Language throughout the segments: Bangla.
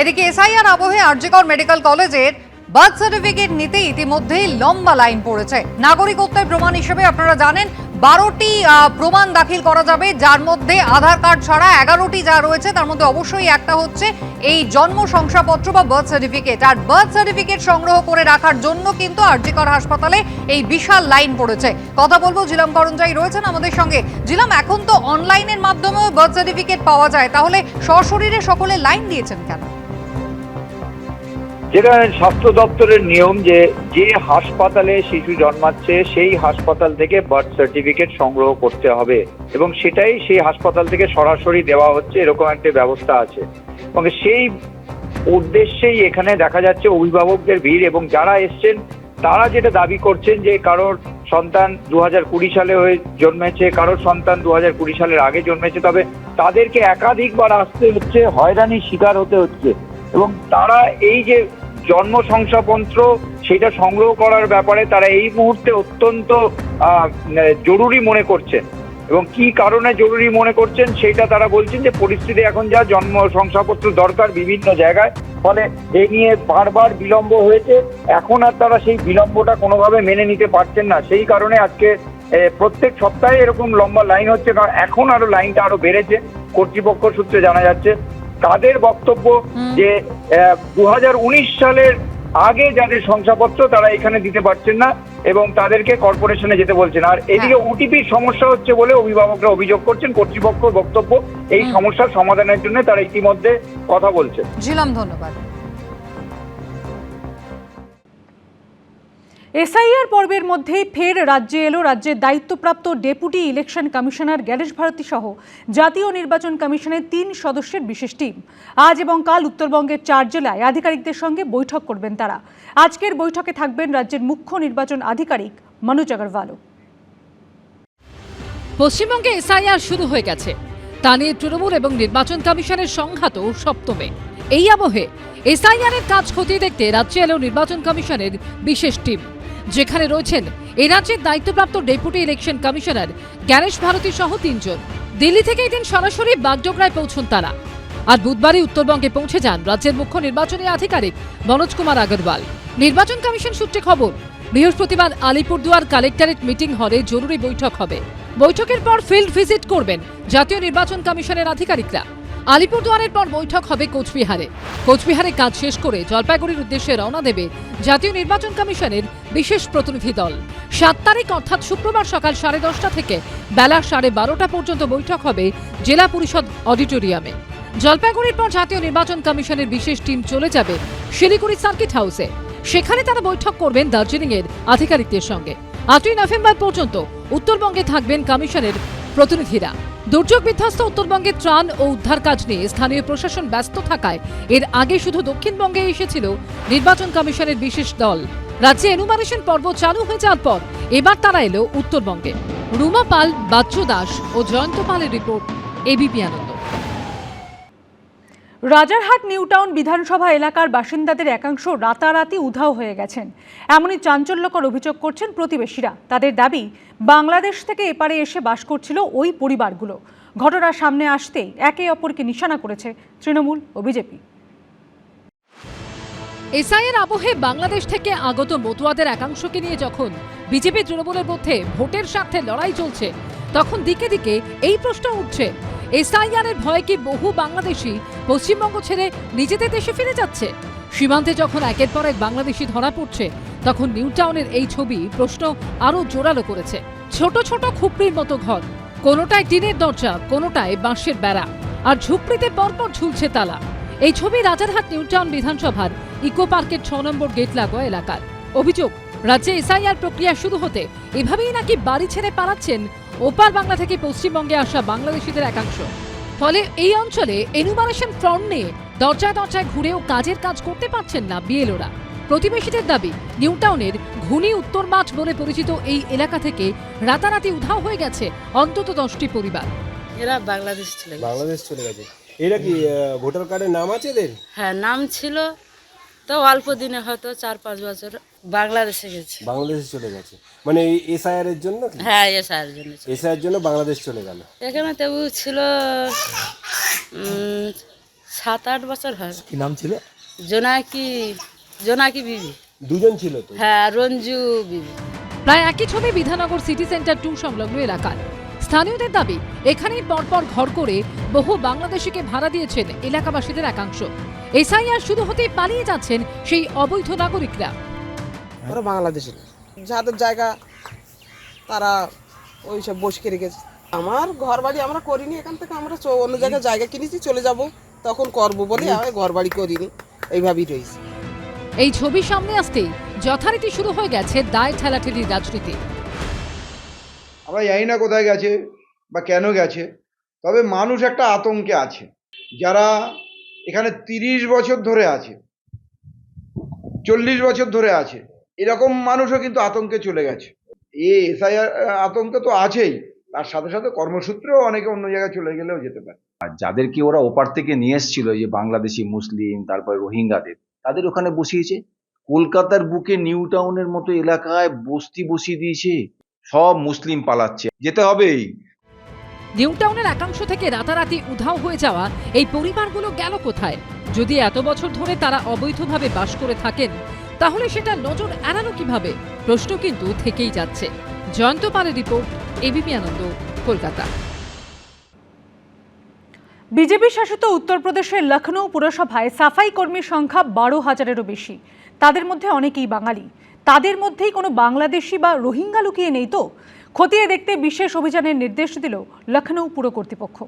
এদিকে এসআইআর আবহে আরজিকর মেডিকেল কলেজের বার্থ সার্টিফিকেট নিতে ইতিমধ্যেই লম্বা লাইন পড়েছে। নাগরিকত্বের প্রমাণ হিসেবে আপনারা জানেন, বারোটি প্রমাণ দাখিল করা যাবে, যার মধ্যে আধার কার্ড ছাড়া এগারোটি যা রয়েছে, তার মধ্যে অবশ্যই একটা হচ্ছে এই জন্ম শংসাপত্র বা বার্থ সার্টিফিকেট। আর বার্থ সার্টিফিকেট সংগ্রহ করে রাখার জন্য কিন্তু আরজিকর হাসপাতালে এই বিশাল লাইন পড়েছে। কথা বলব জিলাম করঞ্জাই রয়েছেন আমাদের সঙ্গে। জিলাম এখন তো অনলাইনের মাধ্যমেও বার্থ সার্টিফিকেট পাওয়া যায়, তাহলে সশরীরে সকলে লাইন দিয়েছেন কেন? যেটা স্বাস্থ্য দপ্তরের নিয়ম যে যে হাসপাতালে শিশু জন্মাচ্ছে, সেই হাসপাতাল থেকে বার্থ সার্টিফিকেট সংগ্রহ করতে হবে। এবং সেটাই সেই হাসপাতাল থেকে সরাসরি দেওয়া হচ্ছে, এরকম একটা ব্যবস্থা আছে। এবং সেই উদ্দেশ্যেই এখানে দেখা যাচ্ছে অভিভাবকদের ভিড় এবং যারা এসছেন, তারা যেটা দাবি করছেন যে কারোর সন্তান দু হাজার কুড়ি সালে হয়ে জন্মেছে, কারোর সন্তান দু হাজার কুড়ি সালের আগে জন্মেছে, তবে তাদেরকে একাধিকবার আসতে হচ্ছে, হয়রানির শিকার হতে হচ্ছে। এবং তারা এই যে জন্ম শংসাপত্র সেটা সংগ্রহ করার ব্যাপারে তারা এই মুহূর্তে অত্যন্ত জরুরি মনে করছেন। এবং কি কারণে জরুরি মনে করছেন সেটা তারা বলছেন যে পরিস্থিতি এখন যা জন্ম শংসাপত্র দরকার বিভিন্ন জায়গায়, ফলে এই নিয়ে বারবার বিলম্ব হয়েছে। এখন আর তারা সেই বিলম্বটা কোনোভাবে মেনে নিতে পারছেন না। সেই কারণে আজকে প্রত্যেক সপ্তাহে এরকম লম্বা লাইন হচ্ছে, কারণ এখন আরও লাইনটা আরও বেড়েছে। কর্তৃপক্ষ সূত্রে জানা যাচ্ছে তাদের বক্তব্য যে দু সালের আগে যাদের শংসাপত্র তারা এখানে দিতে পারছেন না এবং তাদেরকে কর্পোরেশনে যেতে বলছেন। আর এদিকে ওটিপির সমস্যা হচ্ছে বলে অভিভাবকরা অভিযোগ করছেন কর্তৃপক্ষ বক্তব্য। এই সমস্যার সমাধানের জন্য তারা ইতিমধ্যে কথা বলছে ধন্যবাদ। এসআইআর পর্বের মধ্যেই ফের রাজ্যে এলো রাজ্যের দায়িত্বপ্রাপ্ত ডেপুটি ইলেকশন কমিশনার গ্যারেশ ভারতী সহ জাতীয় নির্বাচন কমিশনের তিন সদস্যের বিশেষ টিম। আজ এবং কাল উত্তরবঙ্গের চার জেলায় আধিকারিকদের সঙ্গে বৈঠক করবেন তারা। আজকের বৈঠকে থাকবেন রাজ্যের মুখ্য নির্বাচন আধিকারিক মনোজ আগরওয়ালও। পশ্চিমবঙ্গে এসআইআর শুরু হয়ে গেছে। তা নিয়ে তৃণমূল এবং নির্বাচন কমিশনের সংঘাত সপ্তমে। এই আবহে এসআইআর এর কাজ খতিয়ে দেখতে রাজ্যে এলো নির্বাচন কমিশনের বিশেষ টিম। যেখানে রয়েছেন এই রাজ্যের দায়িত্বপ্রাপ্ত deputy election commissioner Gyanesh Bharti সহ তিনজন। দিল্লি থেকে এদিন সরাসরি বাগডোগরায় পৌঁছন তারা। আর বুধবারই উত্তরবঙ্গে পৌঁছে যান রাজ্যের মুখ্য নির্বাচনী আধিকারিক মনোজ কুমার আগরওয়াল। নির্বাচন কমিশন সূত্রে খবর, বৃহস্পতিবার আলিপুরদুয়ার কালেক্টরেট মিটিং হলে জরুরি বৈঠক হবে। বৈঠকের পর ফিল্ড ভিজিট করবেন জাতীয় নির্বাচন কমিশনের আধিকারিকরা। আলিপুরদুয়ারের পর বৈঠক হবে কোচবিহারে। কোচবিহারে কাজ শেষ করে জলপাইগুড়ির উদ্দেশ্যে রওনা দেবে জাতীয় নির্বাচন কমিশনের বিশেষ প্রতিনিধি দল। সাত তারিখ অর্থাৎ শুক্রবার সকাল সাড়ে দশটা থেকে বেলা সাড়ে বারোটা পর্যন্ত বৈঠক হবে জেলা পরিষদ অডিটোরিয়ামে। জলপাইগুড়ির পর জাতীয় নির্বাচন কমিশনের বিশেষ টিম চলে যাবে শিলিগুড়ি সার্কিট হাউসে। সেখানে তারা বৈঠক করবেন দার্জিলিং এর আধিকারিকদের সঙ্গে। আটই নভেম্বর পর্যন্ত উত্তরবঙ্গে থাকবেন কমিশনের প্রতিনিধিরা। দুর্যোগ বিধ্বস্ত উত্তরবঙ্গে ত্রাণ ও উদ্ধার কাজ নিয়ে স্থানীয় প্রশাসন ব্যস্ত থাকায় এর আগে শুধু দক্ষিণবঙ্গে এসেছিল নির্বাচন কমিশনের বিশেষ দল। রাজ্যে এনুমারেশন পর্ব চালু হয়ে যাওয়ার পর এবার তারা এলো উত্তরবঙ্গে। রুমা পাল, বাচ্চু দাস ও জয়ন্ত পালের report ABP Ananda. Rajarhat, New Town বিধানসভা এলাকার বাসিন্দাদের একাংশ রাতারাতি উধাও হয়ে গেছেন। এমনই চাঞ্চল্যকর অভিযোগ করছেন প্রতিবেশীরা। তাদের দাবি, বাংলাদেশ থেকে এপারে এসে বাস করছিল ওই পরিবারগুলো। ঘটনা সামনে আসতেই একে অপরকে নিশানা করেছে তৃণমূল ও বিজেপি এসআইয়ের আবহে বাংলাদেশ থেকে আগত মতুয়াদের একাংশকে নিয়ে যখন বিজেপি তৃণমূলের মধ্যে ভোটের স্বার্থে লড়াই চলছে, তখন দিকে দিকে এই প্রশ্ন উঠছে। এসআইআর এর ভয়ে কি বহু বাংলাদেশি পশ্চিমবঙ্গ ছেড়ে নিজেদের দেশে ফিরে যাচ্ছে? সীমান্তে যখন একের পর এক বাংলাদেশি ধরা পড়ছে, তখন নিউ টাউনের এই ছবি প্রশ্ন আরও জোরালো করেছে। ছোট ছোট খুপড়ির মতো ঘর, কোনোটায় টিনের দরজা, কোনোটায় বাঁশের বেড়া, আর ঝুপড়িতে পরপর ঝুলছে তালা। এই ছবি রাজারহাট নিউটাউন বিধানসভার ইকো পার্কের ছ নম্বর গেট লাগোয়া এলাকার। অভিযোগ, রাজ্যে এসআইআর প্রক্রিয়া শুরু হতে এভাবেই নাকি বাড়ি ছেড়ে পালাচ্ছেন ওপার বাংলা থেকে পশ্চিমবঙ্গে আসা বাংলাদেশিদের একাংশ। ফলে এই অঞ্চলে এনুমারেশন ফ্রন্ট নিয়ে দরজায় দরজায় ঘুরেও কাজের কাজ করতে পারছেন না বিএলওরা। প্রতিবেশীদের দাবি নিউটাউনের ঘুনি উত্তর মাঠ বলে পরিচিত এই এলাকা থেকে রাতারাতি উধাও হয়ে গেছে অন্তত দশটি পরিবার। এরা বাংলাদেশ চলে গেছে। বাংলাদেশ চলে গেছে। এরা কি ভোটার কার্ডের নাম আছে এদের? হ্যাঁ নাম ছিল তো অল্প দিনে হয়তো চার পাঁচ বছর বাংলাদেশে গেছে। বাংলাদেশে চলে গেছে। মানে এই এসআইআর এর জন্য কি? হ্যাঁ এসআর জন্য। এসআইআর জন্য বাংলাদেশ চলে গেল। এখানে তবু ছিল সাত আট বছর হয়। কি নাম ছিল? জোনাকি জোনাকি বিবি। দুজন ছিল তো? হ্যাঁ রঞ্জু বিবি। প্রায় একই ছবি বিধাননগর সিটি সেন্টার টু সংলগ্ন এলাকার। স্থানীয়দের দাবি এখানেই পরপর ঘর করে বহু বাংলাদেশিকে ভাড়া দিয়েছেন এলাকাবাসীদের একাংশ। এসআইআর শুরু হতেই পালিয়ে যাচ্ছেন সেই অবৈধ নাগরিকরা। ওরা বাংলাদেশের যাদের জায়গা তারা ওই সব বসকে রেখেছে। আমার ঘর বাড়ি আমরা করিনি এখান থেকে আমরা চ- অন্য জায়গায় জায়গা কিনেছি চলে যাব তখন করব বলে আমি ঘর বাড়ি করিনি এইভাবেই রয়েছে। এই ছবি সামনে আসতেই যথারীতি শুরু হয়ে গেছে দায় ঠেলাঠেলির রাজনীতি। আমরা জানি না কোথায় গেছে বা কেন গেছে তবে মানুষ একটা আতঙ্কে আছে। যারা এখানে তিরিশ বছর ধরে আছে চল্লিশ বছর ধরে আছে এরকম মানুষও কিন্তু আতঙ্কে চলে গেছে। এ এসআইআর আতঙ্কে তো আছেই। তার সাথে সাথে কর্মসূত্রেও অনেকে অন্য জায়গায় চলে গেলেও যেতে পারে। আর যাদেরকে ওরা ওপার থেকে নিয়ে এসেছিল যে বাংলাদেশি মুসলিম তারপর রোহিঙ্গাদের তাদের ওখানে বসিয়েছে। কলকাতার বুকে নিউ টাউনের মতো এলাকায় বস্তি বসিয়ে দিয়েছে। সব মুসলিম পালাচ্ছে। যেতে হবেই। নিউ টাউনের একাংশ থেকে রাতারাতি উধাও হয়ে যাওয়া এই পরিবারগুলো গেল কোথায়? যদি এত বছর ধরে তারা অবৈধভাবে বাস করে থাকেন তাহলে সেটা নজর এড়ানো কীভাবে? প্রশ্ন কিন্তু থেকেই যাচ্ছে। জয়ন্ত পালের report ABP Ananda, Kolkata. BJP শাসিত উত্তরপ্রদেশের লখনৌ পুরসভায় সাফাই কর্মীর সংখ্যা বারো হাজারেরও বেশি। তাদের মধ্যে অনেকেই বাঙালি। তাদের মধ্যেই কোনো বাংলাদেশি বা রোহিঙ্গা লুকিয়ে নেই তো? খতিয়ে দেখতে বিশেষ অভিযানের নির্দেশ দিল লখনৌ পুর কর্তৃপক্ষ।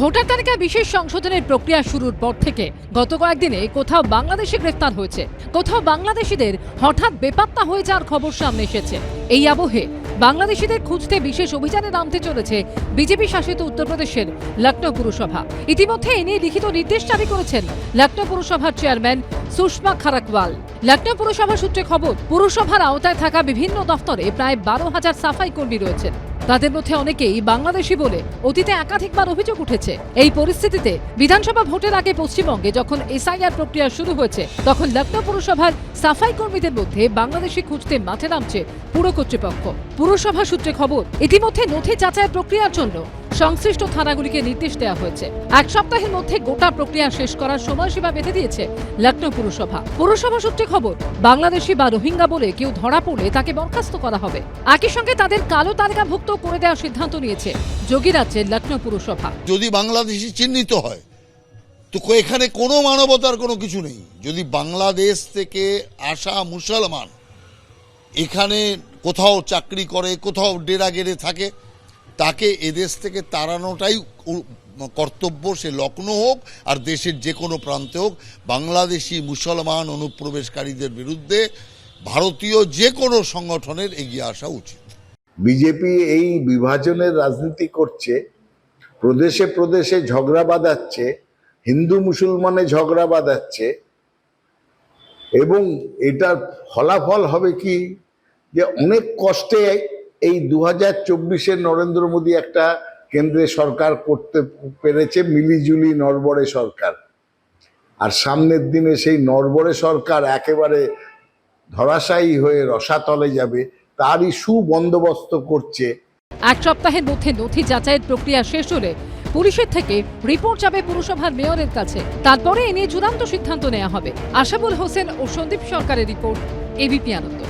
ভোটার তালিকা বিশেষ সংশোধনের প্রক্রিয়া শুরুর পর থেকে গত কয়েকদিনে কোথাও বাংলাদেশি গ্রেফতার হয়েছে। কোথাও বাংলাদেশিদের হঠাৎ বেপাত্তা হয়ে যাওয়ার খবর সামনে এসেছে। এই আবহে বাংলাদেশিদের খুঁজতে বিশেষ অভিযানে নামতে চলেছে বিজেপি শাসিত উত্তরপ্রদেশের লখনৌ পুরসভা। ইতিমধ্যে এ নিয়ে লিখিত নির্দেশ জারি করেছেন লখনৌ পুরসভার চেয়ারম্যান সুষমা খারাকওয়াল। লখনৌ পুরসভা সূত্রে খবর, পুরসভার আওতায় থাকা বিভিন্ন দফতরে প্রায় বারো হাজার সাফাই কর্মী রয়েছেন। তাদের মধ্যে অনেকেই বাংলাদেশি বলে অতীতে একাধিকবার অভিযোগ উঠেছে। এই পরিস্থিতিতে বিধানসভা ভোটের আগে পশ্চিমবঙ্গে যখন এসআইআর প্রক্রিয়া শুরু হয়েছে, তখন লখনৌ পুরসভার সাফাই কর্মীদের মধ্যে বাংলাদেশি খুঁজতে মাঠে নামছে পুর কর্তৃপক্ষ। পুরসভা সূত্রে খবর, ইতিমধ্যে নথি যাচাইয়ের প্রক্রিয়ার জন্য সংশ্লিষ্ট থানাগুলিকে নির্দেশ দেওয়া হয়েছে। এক সপ্তাহের মধ্যে গোটা প্রক্রিয়া শেষ করার সময়সীমা বেঁধে দিয়েছে লখনৌ পুরসভা। পুরসভা সূত্রে খবর, বাংলাদেশি বা রোহিঙ্গা বলে কেউ ধরা পড়লে তাকে বরখাস্ত করা হবে। একই সঙ্গে তাদের কালো তালিকাভুক্ত করে দেওয়ার সিদ্ধান্ত নিয়েছে যোগী রাজ্যের লখনৌ পুরসভা। যদি বাংলাদেশি চিহ্নিত হয়, তো এখানে কোনো মানবতার কোনো কিছু নেই। যদি বাংলাদেশ থেকে আসা মুসলমান এখানে কোথাও চাকরি করে, কোথাও ডেরা গেড়ে থাকে তাকে এদেশ থেকে তাড়ানোটাই কর্তব্য, সে লগ্ন হোক আর দেশের যে কোনো প্রান্তে হোক, বাংলাদেশি মুসলমান অনুপ্রবেশকারীদের বিরুদ্ধে ভারতীয় যে কোনো সংগঠনের এগিয়ে আসা উচিত। বিজেপি এই বিভাজনের রাজনীতি করছে, প্রদেশে প্রদেশে ঝগড়া বাঁধাচ্ছে, হিন্দু মুসলমানে ঝগড়া বাঁধাচ্ছে, এবং এটার ফলাফল হবে কি? যে অনেক কষ্টে এই দু হাজার চব্বিশে নরেন্দ্র মোদী একটা কেন্দ্রে সরকার করতে পেরেছে, মিলিজুলি নরবরে সরকার। আর সামনের দিনে সেই নরবরে সরকার একেবারে ধরাশায়ী হয়ে রসাতলে যাবে, তারই সুবন্দোবস্ত করছে। এক সপ্তাহের মধ্যে নথি যাচাইয়ের প্রক্রিয়া শেষ হলে পুলিশের থেকে রিপোর্ট যাবে পুরসভার মেয়রের কাছে। তারপরে এ নিয়ে চূড়ান্ত সিদ্ধান্ত নেওয়া হবে। আশাবুল হোসেন ও সন্দীপ সরকারের রিপোর্ট, এবিপি আনন্দ।